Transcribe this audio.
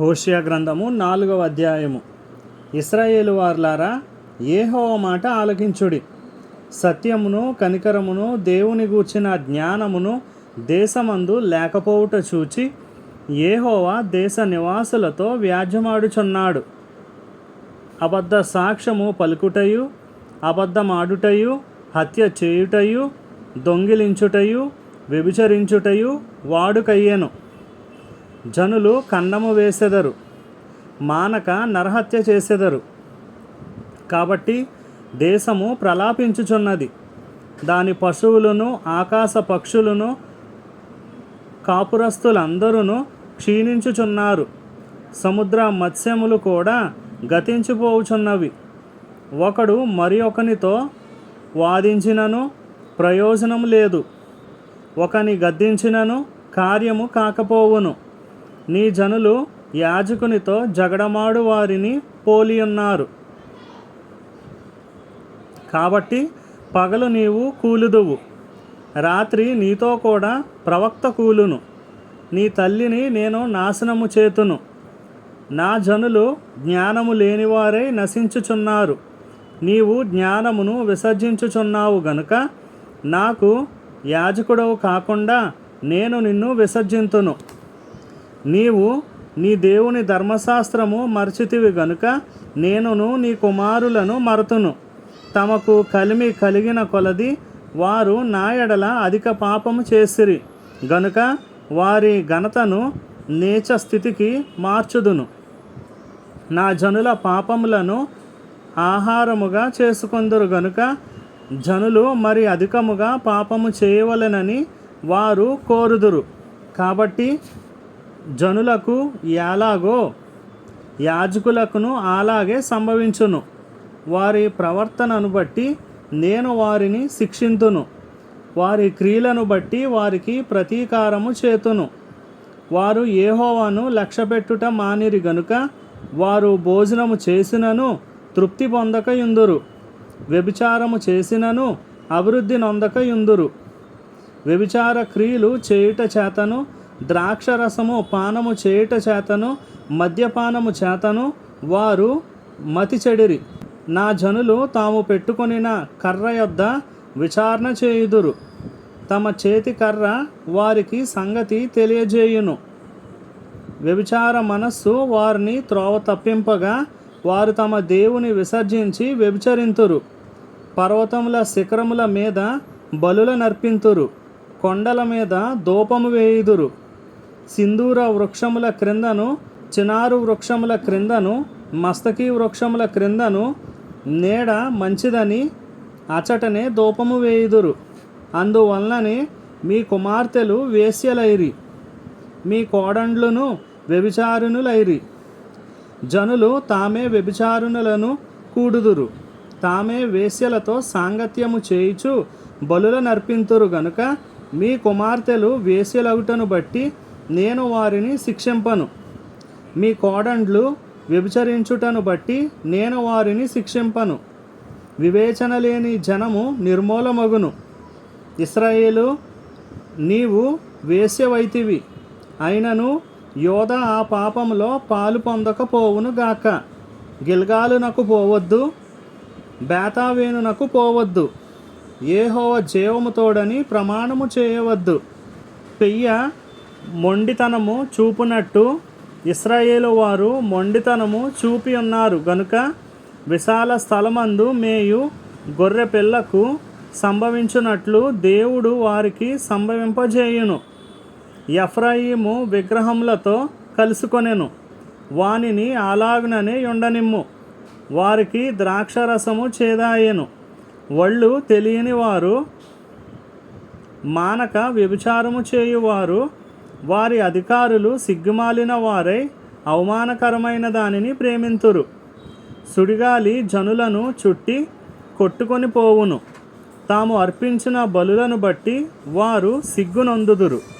హోషియా గ్రంథము నాలుగవ అధ్యాయము. ఇస్రాయేలు వార్లారా ఏహోవ మాట ఆలకించుడి. సత్యమును కనికరమును దేవుని గూర్చిన జ్ఞానమును దేశమందు లేకపోవుట చూచి ఏహోవా దేశ నివాసులతో వ్యాజ్యమాడుచున్నాడు. అబద్ధ సాక్ష్యము పలుకుటయు అబద్ధమాడుటయు హత్య చేయుటయు దొంగిలించుటయు వ్యభిచరించుటయు వాడుకయ్యెను. జనులు కన్నము వేసెదరు మానక నరహత్య చేసెదరు. కాబట్టి దేశము ప్రలాపించుచున్నది. దాని పశువులను ఆకాశ పక్షులను కాపురస్తులందరూ క్షీణించుచున్నారు. సముద్ర మత్స్యములు కూడా గతించిపోవుచున్నవి. ఒకడు మరి ఒకనితో వాదించినను ప్రయోజనం లేదు. ఒకని గద్దించినను కార్యము కాకపోవును. నీ జనులు యాజకునితో జగడమాడు వారిని పోలియున్నారు కాబట్టి పగలు నీవు కూలుదువు. రాత్రి నీతో కూడా ప్రవక్త కూలును. నీ తల్లిని నేను నాశనము చేతును. నా జనులు జ్ఞానము లేనివారై నశించుచున్నారు. నీవు జ్ఞానమును విసర్జించుచున్నావు గనుక నాకు యాజకుడవు కాకుండా నేను నిన్ను విసర్జింతును. నీవు నీ దేవుని ధర్మశాస్త్రము మరచితివి గనుక నేనును నీ కుమారులను మరతును. తమకు కలిమి కలిగిన కొలది వారు నా ఎడల అధిక పాపము చేసిరి. గనుక వారి ఘనతను నీచ స్థితికి మార్చుదును. నా జనుల పాపములను ఆహారముగా చేసుకొందురు గనుక జనులు మరి అధికముగా పాపము చేయవలెనని వారు కోరుదురు. కాబట్టి జనులకు ఎలాగో యాజకులకును అలాగే సంభవించును. వారి ప్రవర్తనను బట్టి నేను వారిని శిక్షింతును. వారి క్రియలను బట్టి వారికి ప్రతీకారము చేతును. వారు ఏహోవాను లక్ష్యపెట్టుట మానిరి గనుక వారు భోజనము చేసినను తృప్తి పొందక యుందురు వ్యభిచారము చేసినను అభివృద్ధి నొందక యుందురు వ్యభిచార క్రియలు చేయుట చేతను ద్రాక్షరసము పానము చేయుట చేతను మద్యపానము చేతను వారు మతి చెడిరి. నా జనులు తాము పెట్టుకొనిన కర్ర యొద్ద విచారణ చేయుదురు. తమ చేతి కర్ర వారికి సంగతి తెలియజేయును. వ్యభిచార మనస్సు వారిని త్రోవ తప్పింపగా వారు తమ దేవుని విసర్జించి వ్యభిచరింతురు. పర్వతముల శిఖరముల మీద బలుల నర్పింతురు. కొండల మీద దూపము వేయుదురు. సింధూర వృక్షముల క్రిందను చినారు వృక్షముల క్రిందను మస్తకి వృక్షముల క్రిందను నీడ మంచిదని అచటనే దూపము వేయుదురు. అందువలననే మీ కుమార్తెలు వేశ్యలైరి మీ కోడండ్లను వ్యభిచారునులైరి జనులు తామే వ్యభిచారునులను కూడుదురు. తామే వేశ్యలతో సాంగత్యము చేయుచు బలుల నర్పింతురు గనుక మీ కుమార్తెలు వేశ్యలగుటను బట్టి నేను వారిని శిక్షింపను. మీ కోడండ్లు వ్యభిచరించుటను బట్టి నేను వారిని శిక్షింపను. వివేచన లేని జనము నిర్మూలమగును. ఇస్రాయేలు నీవు వేశ్యవైతివి. అయినను యోధ ఆ పాపంలో పాలు పొందకపోవును గాక. గిల్గాలునకు పోవద్దు బేతావేనునకు పోవద్దు. ఏహోవ జీవముతోడని ప్రమాణము చేయవద్దు. పెయ్య మొండితనము చూపునట్టు ఇస్రాయేలు వారు మొండితనము చూపి ఉన్నారు. గనుక విశాల స్థలమందు మేయు గొర్రె పిల్లకు సంభవించినట్లు దేవుడు వారికి సంభవింపజేయును. ఎఫ్రాయిము విగ్రహములతో కలుసుకొనెను. వానిని అలాగుననే ఉండనిమ్ము. వారికి ద్రాక్షరసము చేదాయెను. ఒళ్ళు తెలియని వారు మానక వ్యభిచారము చేయువారు వారి అధికారులు సిగ్గుమాలిన వారై అవమానకరమైన దానిని ప్రేమింతురు. సుడిగాలి జనులను చుట్టి కొట్టుకొని పోవును. తాము అర్పించిన బలులను బట్టి వారు సిగ్గునొందుదురు.